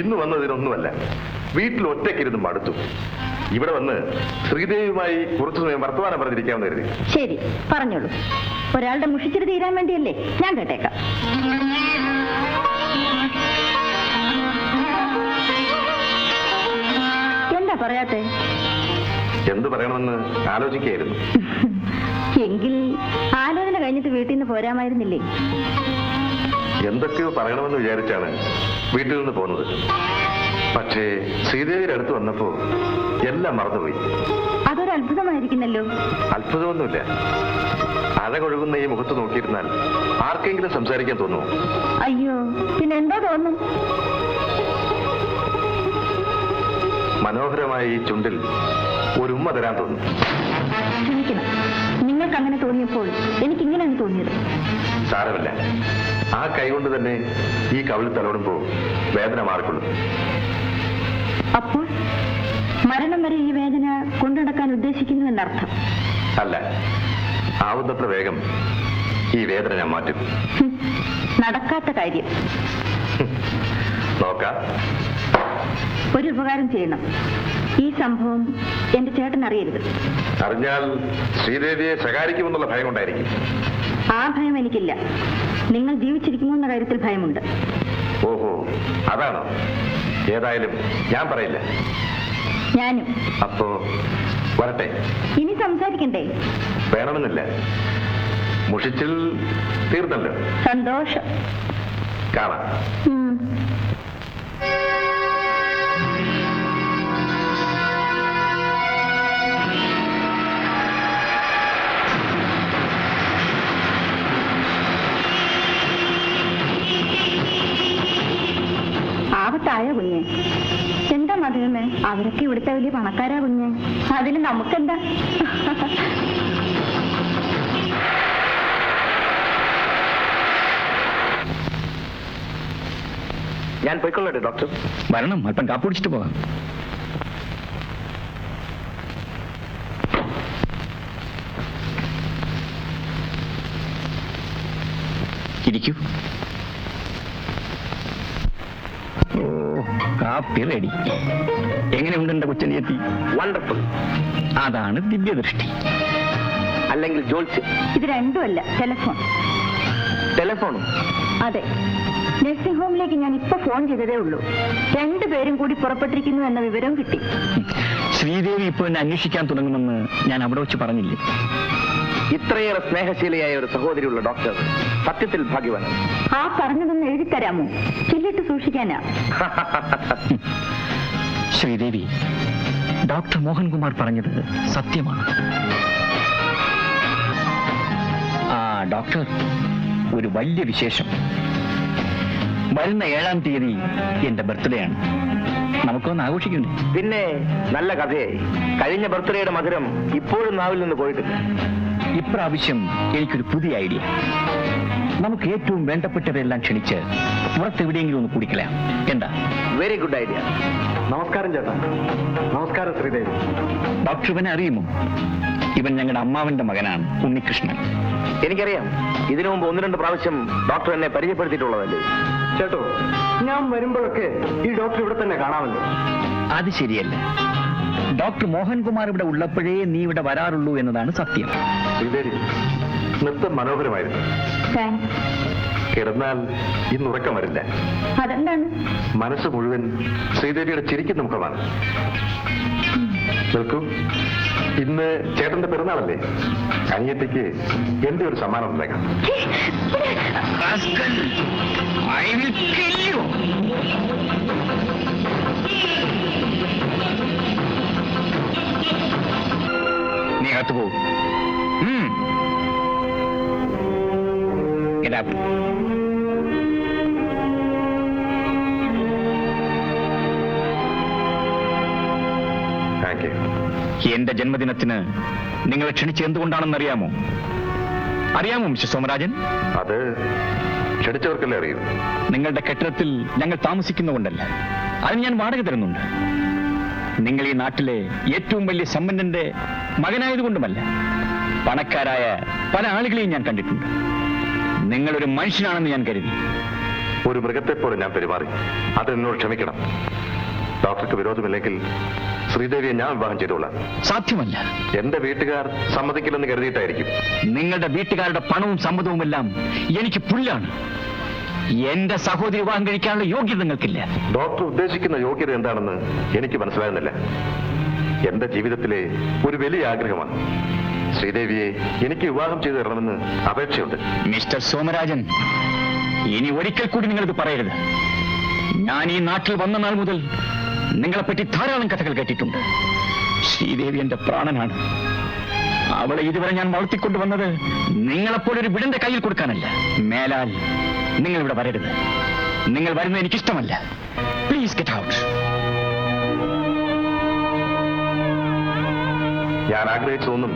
ഇന്ന് വന്നതിനൊന്നുമല്ല. വീട്ടിൽ ഒറ്റയ്ക്കിരുന്ന് മടുത്തു. ഇവിടെ വന്ന് ശ്രീദേവിയുമായി കുറച്ചു സമയം വർത്തമാനം പറഞ്ഞിരിക്കാമെന്ന് കരുതി. ശരി പറഞ്ഞോളൂ. ഒരാളുടെ മുഷിച്ചിട്ട് തീരാൻ വേണ്ടിയല്ലേ ഞാൻ കേട്ടേക്കാം. എന്താ പറയാത്തെ? എന്ത് പറയണമെന്ന് ആലോചിക്കായിരുന്നു എങ്കിൽ ആലോചന കഴിഞ്ഞിട്ട് വീട്ടിൽ നിന്ന് പോരാമായിരുന്നില്ലേ? എന്തൊക്കെയോ പറയണമെന്ന് വിചാരിച്ചാണ് വീട്ടിൽ നിന്ന് പോകുന്നത്. പക്ഷേ ശ്രീദേവിയുടെ അടുത്ത് വന്നപ്പോ എല്ലാം മറന്നുപോയി. അതൊരു അത്ഭുതമായിരിക്കുന്നല്ലോ. അത്ഭുതമൊന്നുമില്ല. അഴകൊഴുകുന്ന ഈ മുഖത്ത് നോക്കിയിരുന്നാൽ ആർക്കെങ്കിലും സംസാരിക്കാൻ തോന്നുമോ? അയ്യോ പിന്നെ എന്താ തോന്നും മനോഹരമായ ഈ ചുണ്ടിൽ ഒരു ഉമ്മ തരാൻ തോന്നും ക്ഷമിക്കണം. നിങ്ങൾക്ക് അങ്ങനെ തോന്നിയപ്പോൾ എനിക്ക് ഇങ്ങനെയാണ് തോന്നിയത്. സാരമില്ല. ആ കൈകൊണ്ട് തന്നെ ഈ കവിളിൽ തലോടുമ്പോ വേദന മാറിക്കൊള്ളു. അപ്പോൾ മരണം വരെ ഈ വേദന കൊണ്ടുനടക്കാൻ ഉദ്ദേശിക്കുന്നു എന്നർത്ഥം അല്ല. ആവുന്നത്ര വേഗം ഈ വേദന ഞാൻ മാറ്റും. നടക്കാത്ത കാര്യം. നോക്കാം. ഒരു ഉപകാരം ചെയ്യണം. ഈ സംഭവം എന്റെ ചേട്ടൻ അറിയരുത്. അറിഞ്ഞാൽ ശ്രീദേവിയെ ശകാരിക്കുമെന്നുള്ള ഭയം ഉണ്ടായിരിക്കും. ആ ഭയം എനിക്കില്ല. നിങ്ങൾ ജീവിച്ചിരിക്കുമോ എന്ന കാര്യത്തിൽ ഭയമുണ്ട്. ഓഹോ അതാണോ? ഏതായാലും ഞാൻ പറയില്ല. ഞാനും. അപ്പോ വരട്ടെ. ഇനി സംസാരിക്കണ്ടേ? വേണമെന്നില്ല. മുഷിച്ചിൽ തീർന്നല്ലോ. സന്തോഷം. കാണാം. ഉം. കുഞ്ഞെ. എന്താ മധുരമേ? അവരൊക്കെ ഇവിടുത്തെ വലിയ പണക്കാരാ കുഞ്ഞ്. അതിന് നമുക്കെന്താ? ഞാൻ പോയിക്കൊള്ളട്ടെ ഡോക്ടർ. വരണം അല്പം കാപ്പ് കുടിച്ചിട്ട് പോകാം. ഇരിക്കൂ. കാപ്പി റെഡി എങ്ങനെയുണ്ട് എന്റെ കൊച്ചനിയത്തി? വണ്ടർഫുൾ അതാണ് ദിവ്യദൃഷ്ടി. അല്ലെങ്കിൽ ജോത്സ്യം. ഇത് രണ്ടുമല്ല ടെലിഫോൺ ടെലിഫോണും അതെ. നഴ്സിംഗ് ഹോമിലേക്ക് ഞാൻ ഇപ്പൊ ഫോൺ ചെയ്തതേ ഉള്ളൂ. രണ്ടുപേരും കൂടി പുറപ്പെട്ടിരിക്കുന്നു എന്ന വിവരം കിട്ടി. ശ്രീദേവി ഇപ്പോൾ എന്നെ അന്വേഷിക്കാൻ തുടങ്ങുമെന്ന് ഞാൻ അവിടെ വെച്ച് പറഞ്ഞില്ലേ? ഇത്രയേറെ സ്നേഹശീലയായ ഒരു സഹോദരിയുള്ള ഡോക്ടർ സത്യത്തിൽ ഭാഗ്യവാനാണ് ആ പറഞ്ഞതൊന്ന് എഴുതിത്തരാമോ? ചില്ലിട്ട് സൂക്ഷിക്കാനാ. ശ്രീദേവി ഡോക്ടർ മോഹൻകുമാർ പറഞ്ഞത് സത്യമാണ്. ആ ഡോക്ടർ ഒരു വലിയ വിശേഷം. വരുന്ന ഏഴാം തീയതി എന്റെ ബർത്ത്ഡേ ആണ് നമുക്കൊന്ന് ആഘോഷിക്കുന്നു പിന്നെ നല്ല കഥയായി. കഴിഞ്ഞ ബർത്ത്ഡേയുടെ മധുരം ഇപ്പോഴും നാവിൽ നിന്ന് പോയിട്ടില്ല. ഇപ്രാവശ്യം എനിക്കൊരു പുതിയ ഐഡിയ. നമുക്ക് ഏറ്റവും വേണ്ടപ്പെട്ടവരെല്ലാം ക്ഷണിച്ച് പുറത്തെവിടെയെങ്കിലും ഒന്ന് കുടിക്കലാം എന്താ? വെരി ഗുഡ് ഐഡിയ നമസ്കാരം ചേട്ടാ. നമസ്കാരം ശ്രീദേവി. ഡോക്ടർ ഇവനെ അറിയുമോ? ഇവൻ ഞങ്ങളുടെ അമ്മാവന്റെ മകനാണ് ഉണ്ണികൃഷ്ണൻ. എനിക്കറിയാം. ഇതിനു മുമ്പ് ഒന്ന് രണ്ട് പ്രാവശ്യം ഡോക്ടർ എന്നെ പരിചയപ്പെടുത്തിയിട്ടുള്ളതല്ലേ? ചേട്ടോ ഞാൻ വരുമ്പോഴൊക്കെ ഈ ഡോക്ടർ ഇവിടെ തന്നെ കാണാമല്ലോ. അത് ശരിയല്ല. ഡോക്ടർ മോഹൻകുമാർ ഇവിടെ ഉള്ളപ്പോഴേ നീ ഇവിടെ വരാറുള്ളൂ എന്നതാണ് സത്യം. ശ്രീദേവി നൃത്തം മനോഹരമായിരുന്നു. കിടന്നാൽ ഇന്ന് ഉറക്കം വരില്ല. അതെന്താണ്? മനസ്സ് മുഴുവൻ ശ്രീദേവിയുടെ ചിരിക്കുന്ന മുഖമാണ്. നിൽക്കൂ. ഇന്ന് ചേട്ടന്റെ പിറന്നാളല്ലേ? അനിയത്തിക്ക് എന്റെ ഒരു സമ്മാനം ഉണ്ടാക്കാം up. പോകും. എന്റെ ജന്മദിനത്തിന് നിങ്ങളെ ക്ഷണിച്ച് എന്തുകൊണ്ടാണെന്ന് അറിയാമോ അറിയാമോ മിസ്റ്റർ സോമരാജൻ? അത് ക്ഷണിച്ചവർക്കല്ലേ അറിയൂ. നിങ്ങളുടെ കെട്ടിടത്തിൽ ഞങ്ങൾ താമസിക്കുന്നതുകൊണ്ടല്ല. അതിന് ഞാൻ വാടക തരുന്നുണ്ട്. നിങ്ങൾ ഈ നാട്ടിലെ ഏറ്റവും വലിയ സമ്പന്നന്റെ മകനായതുകൊണ്ടുമല്ല പണക്കാരായ പല ആളുകളെയും ഞാൻ കണ്ടിട്ടുണ്ട്. നിങ്ങളൊരു മനുഷ്യനാണെന്ന് ഞാൻ കരുതി. ഒരു മൃഗത്തെ പോലെ ഞാൻ പെരുമാറി. അത് എന്നോട് ക്ഷമിക്കണം. ഡോക്ടർക്ക് വിരോധമില്ലെങ്കിൽ ശ്രീദേവിയെ ഞാൻ വിവാഹം ചെയ്തോളാം. സാധ്യമല്ല. എന്റെ വീട്ടുകാർ സമ്മതിക്കില്ലെന്ന് കരുതിയിട്ടായിരിക്കും. നിങ്ങളുടെ വീട്ടുകാരുടെ പണവും സമ്മതവുമെല്ലാം എനിക്ക് പുല്ലാണ്. എന്റെ സഹോദരി വിവാഹം കഴിക്കാനുള്ള യോഗ്യത നിങ്ങൾക്കില്ല. ഡോക്ടർ ഉദ്ദേശിക്കുന്ന യോഗ്യത എന്താണെന്ന് എനിക്ക് മനസ്സിലാകുന്നില്ല. എന്റെ ജീവിതത്തിലെ ഒരു വലിയ ആഗ്രഹമാണ്. ശ്രീദേവിയെ എനിക്ക് വിവാഹം ചെയ്തു തരണമെന്ന് അപേക്ഷയുണ്ട്. മിസ്റ്റർ സോമരാജൻ ഇനി ഒരിക്കൽ കൂടി ഇത് പറയരുത്. ഞാൻ ഈ നാട്ടിൽ വന്ന നാൾ മുതൽ നിങ്ങളെപ്പറ്റി ധാരാളം കഥകൾ കേട്ടിട്ടുണ്ട്. ശ്രീദേവി എന്റെ പ്രാണനാണ്. അവളെ ഇതുവരെ ഞാൻ വളർത്തിക്കൊണ്ടുവന്നത് നിങ്ങളെപ്പോലൊരു വിടന്റെ കയ്യിൽ കൊടുക്കാനല്ല. മേലാൽ നിങ്ങൾ ഇവിടെ വരരുത്. നിങ്ങൾ വരുന്നത് എനിക്കിഷ്ടമല്ല. പ്ലീസ് ഗെറ്റ് ഔട്ട് ഞാൻ ആഗ്രഹിച്ചതൊന്നും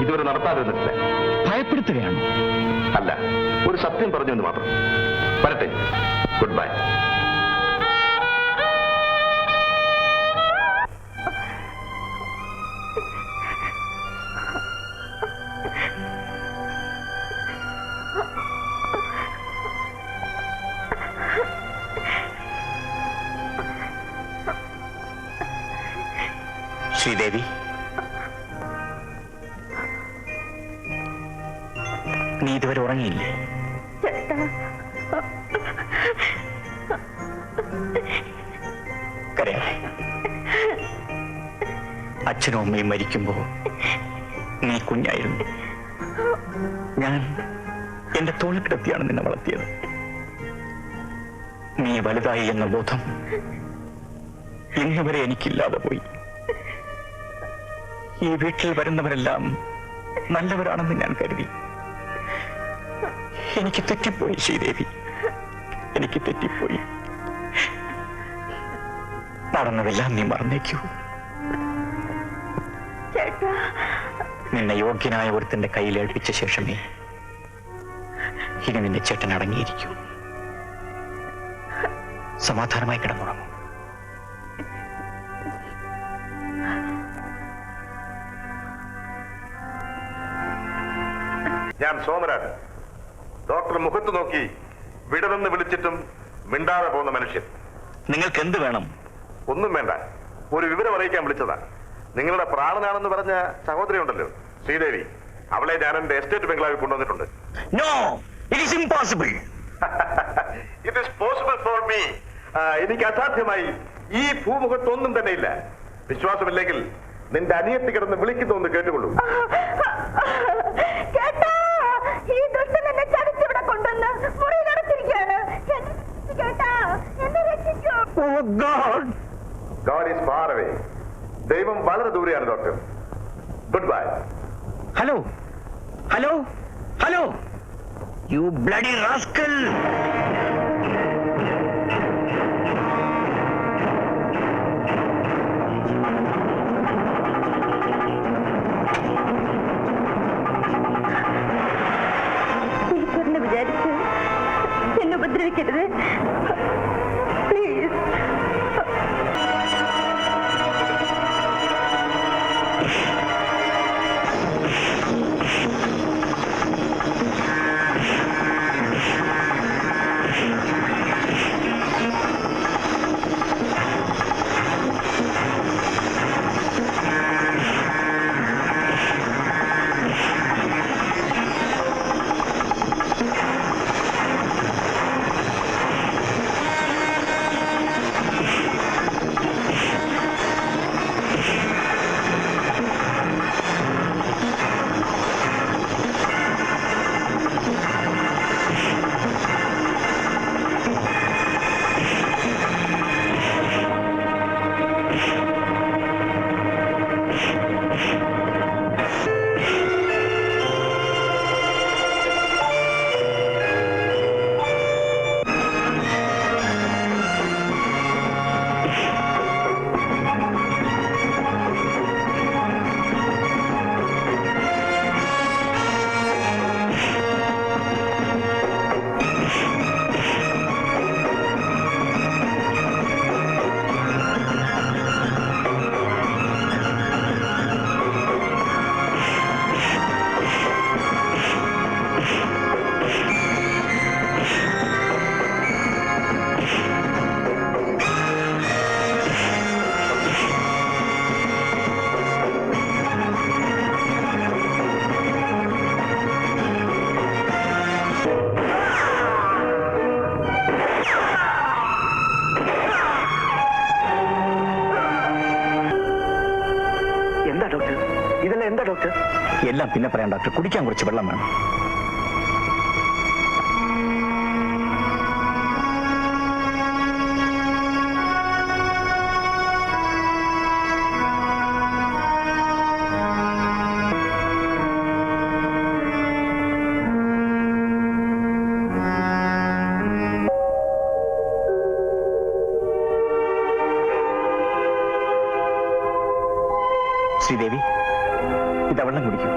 ഇതുവരെ നടത്താതിരുന്നിട്ടില്ല. ഭയപ്പെടുത്തുകയാണ്? അല്ല ഒരു സത്യം പറഞ്ഞു എന്ന് മാത്രം. വരട്ടെ. Good bye Sridevi. നീ ഇതുവരെ ഉറങ്ങിയില്ലേ? അച്ഛനും അമ്മയും മരിക്കുമ്പോ നീ കുഞ്ഞായിരുന്നു. ഞാൻ എന്റെ തോളിൽ കിടത്തിയാണ് നിന്നെ വളർത്തിയത്. നീ വലുതായി എന്ന ബോധം ഇന്നുവരെ എനിക്കില്ലാതെ പോയി. ഈ വീട്ടിൽ വരുന്നവരെല്ലാം നല്ലവരാണെന്ന് ഞാൻ കരുതി. എനിക്ക് തെറ്റിപ്പോയി ശ്രീദേവി. എനിക്ക് തെറ്റിപ്പോയി. നടന്നതെല്ലാം നീ മറന്നേക്കൂ. നിന്നെ യോഗ്യനായ ഒരുത്തിന്റെ കയ്യിൽ ഏൽപ്പിച്ച ശേഷമേ ഇനി നിന്റെ ചേട്ടൻ അടങ്ങിയിരിക്കൂ. സമാധാനമായി കിടന്നുറങ്ങും. ഞാൻ സോമരാജൻ. ഡോക്ടർ മുഖത്ത് നോക്കി വിടവെന്ന് വിളിച്ചിട്ടും മിണ്ടാതെ പോകുന്ന മനുഷ്യൻ. നിങ്ങൾക്ക് എന്ത് വേണം? ഒന്നും വേണ്ട. ഒരു വിവരം അറിയിക്കാൻ വിളിച്ചതാ. നിങ്ങളുടെ പ്രാണനാണെന്ന് പറഞ്ഞ സഹോദരി ഉണ്ടല്ലോ ശ്രീദേവി. അവളെ ഞാൻ എന്റെ എസ്റ്റേറ്റ് ബംഗ്ലാവിൽ കൊണ്ടുവന്നിട്ടുണ്ട്. No it is impossible it is possible for me എനിക്ക് അസാധ്യമായി. ഈ ഭൂമുഖത്തൊന്നും തന്നെ ഇല്ല വിശ്വാസമില്ലെങ്കിൽ നിന്റെ അനിയത്തി കിടന്ന് വിളിക്കുന്നു എന്ന് കേട്ടുകൊള്ളൂ. ഈ ദുഷ്ടൻ എന്നെ ചതിച്ചിവിടെ കൊണ്ടുവന്ന് മുറിയിൽ അടച്ചിരിക്കുകയാണ് എന്നെ ചേട്ടാ എന്നെ രക്ഷിക്കൂ. God is far away. ദൈവം വളരെ ദൂരെയാണ് doctor. Good bye. Hello. Hello. Hello. You bloody rascal. എന്നെ ഉപദ്രവിക്കരുത് പ്ലീസ് ഡോക്ടർ എല്ലാം പിന്നെ പറയാം ഡോക്ടർ കുടിക്കാൻ കുറച്ച് വെള്ളം വേണം. ശ്രീദേവി ഇതാ വെള്ളം കുടിക്കൂ.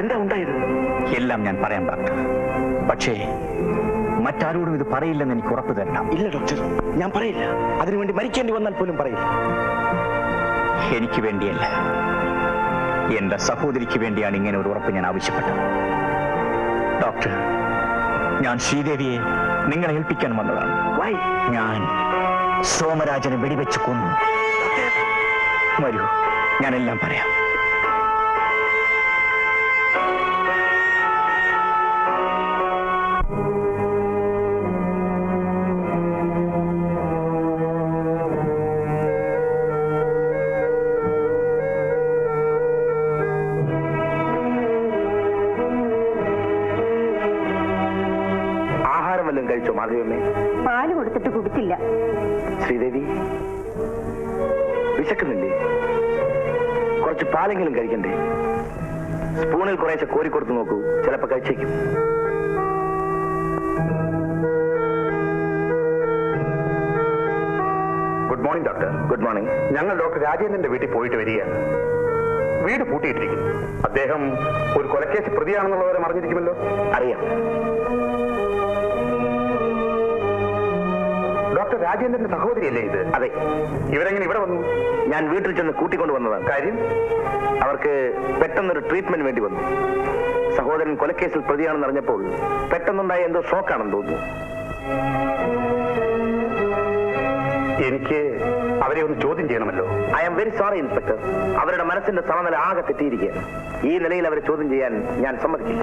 എന്താ ഉണ്ടായത്? എല്ലാം ഞാൻ പറയാം ഡോക്ടർ പക്ഷേ മറ്റാരോടും ഇത് പറയില്ലെന്ന് എനിക്ക് ഉറപ്പ് തരണം. ഇല്ല ഡോക്ടർ. ഞാൻ പറയില്ല. അതിനുവേണ്ടി മരിക്കേണ്ടി വന്നാൽ പോലും പറയില്ല. എനിക്ക് വേണ്ടിയല്ല. എന്റെ സഹോദരിക്ക് വേണ്ടിയാണ് ഇങ്ങനെ ഒരു ഉറപ്പ് ഞാൻ ആവശ്യപ്പെട്ടത്. ഡോക്ടർ ഞാൻ ശ്രീദേവിയെ നിങ്ങളെ ഏൽപ്പിക്കാൻ വന്നതാണ്. വൈ ഞാൻ സോമരാജനെ വെടിവെച്ച് കൊന്നു. വരൂ ഞാനെല്ലാം പറയാം. വല്ലതും പാൽ കൊടുത്തിട്ട് കുടിച്ചില്ല. ശ്രീദേവി വിശക്കുന്നില്ലേ? കുറച്ച് പാലെങ്കിലും കഴിക്കണ്ടേ? സ്പൂണിൽ കുറേശ്ശെ കൊടുത്തു നോക്കൂ ചിലപ്പോ കഴിച്ചേക്കും. Good morning doctor good morning ഞങ്ങൾ ഡോക്ടർ രാജേന്ദ്രന്റെ വീട്ടിൽ പോയിട്ട് വരികയാണ് വീട് പൂട്ടിയിട്ടിരിക്കുന്നു. അദ്ദേഹം ഒരു കൊലക്കേസ് പ്രതിയാണെന്നുള്ളവരെ അറിഞ്ഞിരിക്കുമല്ലോ? അറിയാം. രാജേന്ദ്രന്റെ സഹോദരിയല്ലേ ഇത്? അതെ. ഇവരെങ്ങനെ ഇവിടെ വന്നു? ഞാൻ വീട്ടിൽ ചെന്ന് കൂട്ടിക്കൊണ്ടു വന്നതാണ്. കാര്യം? അവർക്ക് പെട്ടെന്നൊരു ട്രീറ്റ്മെന്റ് വേണ്ടി വന്നു. സഹോദരൻ കൊലക്കേസിൽ പ്രതിയാണെന്ന് അറിഞ്ഞപ്പോൾ പെട്ടെന്നുണ്ടായ എന്തോ ഷോക്കാണെന്ന് തോന്നുന്നു. എനിക്ക് അവരെ ഒന്ന് ചോദ്യം ചെയ്യണമല്ലോ. I am very sorry inspector അവരുടെ മനസ്സിന്റെ സമനില ആകെ തെറ്റിയിരിക്കുകയാണ്. ഈ നിലയിൽ അവരെ ചോദ്യം ചെയ്യാൻ ഞാൻ സമ്മതിക്കില്ല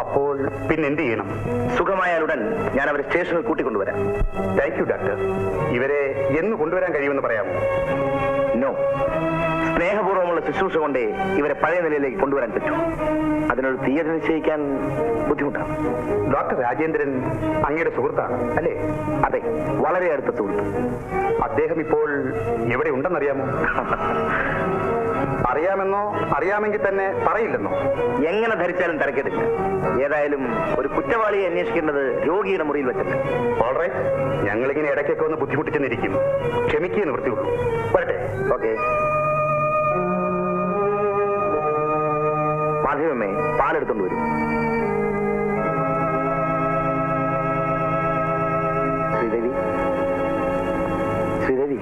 അപ്പോൾ പിന്നെ എന്ത് ചെയ്യണം? സുഖമായാലുടൻ ഞാൻ അവരെ സ്റ്റേഷനിൽ കൂട്ടിക്കൊണ്ടുവരാം. താങ്ക് യു ഡോക്ടർ ഇവരെ എന്ന് കൊണ്ടുവരാൻ കഴിയുമെന്ന് പറയാമോ? നോ സ്നേഹപൂർവമുള്ള ശുശ്രൂഷ കൊണ്ടേ ഇവരെ പഴയ നിലയിലേക്ക് കൊണ്ടുവരാൻ പറ്റും. അതിനൊരു തീയതി നിശ്ചയിക്കാൻ ബുദ്ധിമുട്ടാണ്. ഡോക്ടർ രാജേന്ദ്രൻ അങ്ങയുടെ സുഹൃത്താണ് അല്ലേ? അതെ വളരെ അടുത്ത സുഹൃത്ത്. അദ്ദേഹം ഇപ്പോൾ എവിടെ ഉണ്ടെന്നറിയാമോ? അറിയാമെന്നോ? അറിയാമെങ്കിൽ തന്നെ പറയില്ലെന്നോ? എങ്ങനെ ധരിച്ചാലും തരക്കേടില്ല. ഏതായാലും ഒരു കുറ്റവാളിയെ അന്വേഷിക്കേണ്ടത് രോഗിയുടെ മുറിയിൽ വെച്ചിട്ട് ഓൾറൈറ്റ് ഞങ്ങളിങ്ങനെ ഇടയ്ക്കൊക്കെ ഒന്ന് ബുദ്ധിമുട്ടിച്ചെന്നിരിക്കും. ക്ഷമിക്കുക നിവൃത്തിയുള്ളൂ വരട്ടെ. ഓക്കെ മാധവമ്മേ പാലെടുത്തോണ്ട് വരും. ശ്രീദേവി ശ്രീദേവി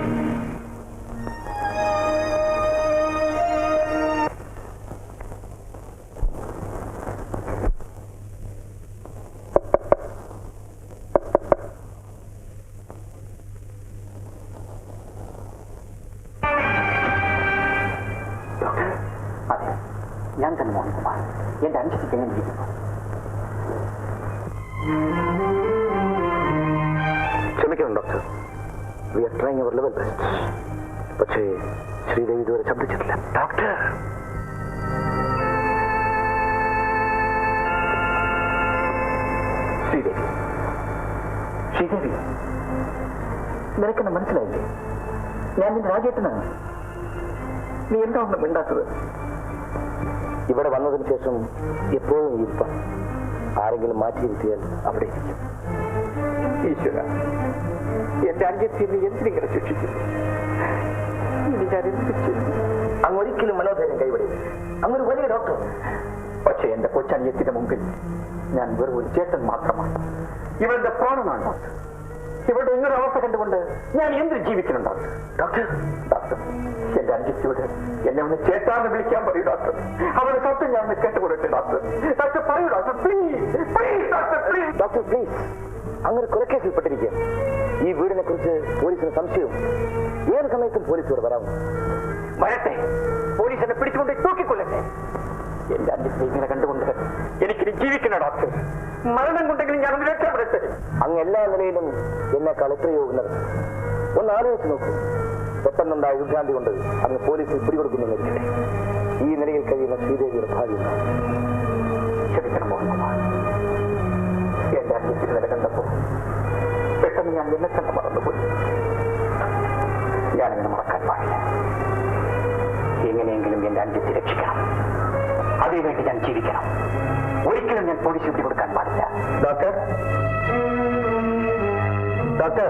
ക്ഷമിക്കണം doctor we are trying our level best പക്ഷേ ശ്രീദേവി ഇതുവരെ ശബ്ദിച്ചിട്ടില്ല. ഡോക്ടർ ശ്രീദേവി. ശ്രീദേവി. നിനക്കെന്നെ മനസ്സിലായില്ലേ? ഞാൻ നിന്റെ രാജേട്ടനാണ്. നീ എന്താ മിണ്ടാത്തത്? ഇവിടെ വന്നതിന് ശേഷം എപ്പോഴും ഇരിപ്പം. ആരെങ്കിലും മാറ്റിയിരുത്തിയാൽ അവിടെ ഇരിക്കും. ഈശ്വര എന്റെ അന്യത്തിൽ നീ എന്തിനിങ്ങനെ ശിക്ഷിക്കുന്നു ഇനി ഞാൻ എന്ത് ചെയ്യും അങ്ങ് ഒരിക്കലും മനോധൈര്യം അങ്ങൊരു വലിയ ഡോക്ടർ. പക്ഷെ എന്റെ കൊച്ചനിയത്തിന്റെ മുമ്പിൽ ഞാൻ വെറും ഒരു ചേട്ടൻ മാത്രമാണ്. ഇവളുടെ പ്രാണനാണ് ഡോക്ടർ. ഇവളുടെ ഇങ്ങനെ അവസ്ഥ കണ്ടുകൊണ്ട് ഞാൻ എന്ത് ജീവിക്കുന്നുണ്ട് ഡോക്ടർ? ഡോക്ടർ എന്റെ അനുജത്തിയോട് എന്നെ ഒന്ന് ചേട്ടാന്ന് വിളിക്കാൻ പറയൂ ഡോക്ടർ. അവരുടെ സത്യം ഞാൻ കേട്ടുകൊടുക്കട്ടെ ഡോക്ടർ. ഡോക്ടർ പറയൂ doctor. Please please doctor please doctor please അങ്ങനെ കൊലക്കേസിൽപ്പെട്ടിരിക്കുക ഈ വീടിനെ കുറിച്ച് പോലീസിന് സംശയവും. ഏത് സമയത്തും പോലീസ് ഇവിടെ വരാമോ? വരട്ടെ. പോലീസ് എന്നെ പിടിച്ചുകൊണ്ട് തൂക്കിക്കൊല്ലട്ടെ. എന്റെ അഞ്ച് ഇങ്ങനെ കണ്ടുകൊണ്ട് എനിക്ക് ജീവിക്കണ ഡോക്ടർ. മരണം കൊണ്ടെങ്കിലും ഞാൻ രക്ഷപ്പെടട്ടെ. അങ്ങ് എല്ലാ നിലയിലും എന്നെക്കാൾ എത്രയോ ഉള്ളത് ഒന്ന് ആലോചിച്ച് നോക്കൂ. പെട്ടെന്നുണ്ടായ വിഭ്രാന്തി കൊണ്ട് അങ്ങ് പോലീസിൽ പിടികൊടുക്കുന്നു ഈ നിലയിൽ കഴിയുന്ന ശ്രീദേവിയുടെ ഭാര്യ ഞാൻ എന്നെ തന്നെ മറന്നുപോയി ഞാനിങ്ങനെ മറക്കാൻ പാടില്ല. എങ്ങനെയെങ്കിലും എന്റെ അന്ത്യത്തെ രക്ഷിക്കണം. അതിനുവേണ്ടി ഞാൻ ജീവിക്കണം. ഒരിക്കലും ഞാൻ പോലീസ് കൊടുക്കാൻ പാടില്ല. ഡോക്ടർ? ഡോക്ടർ?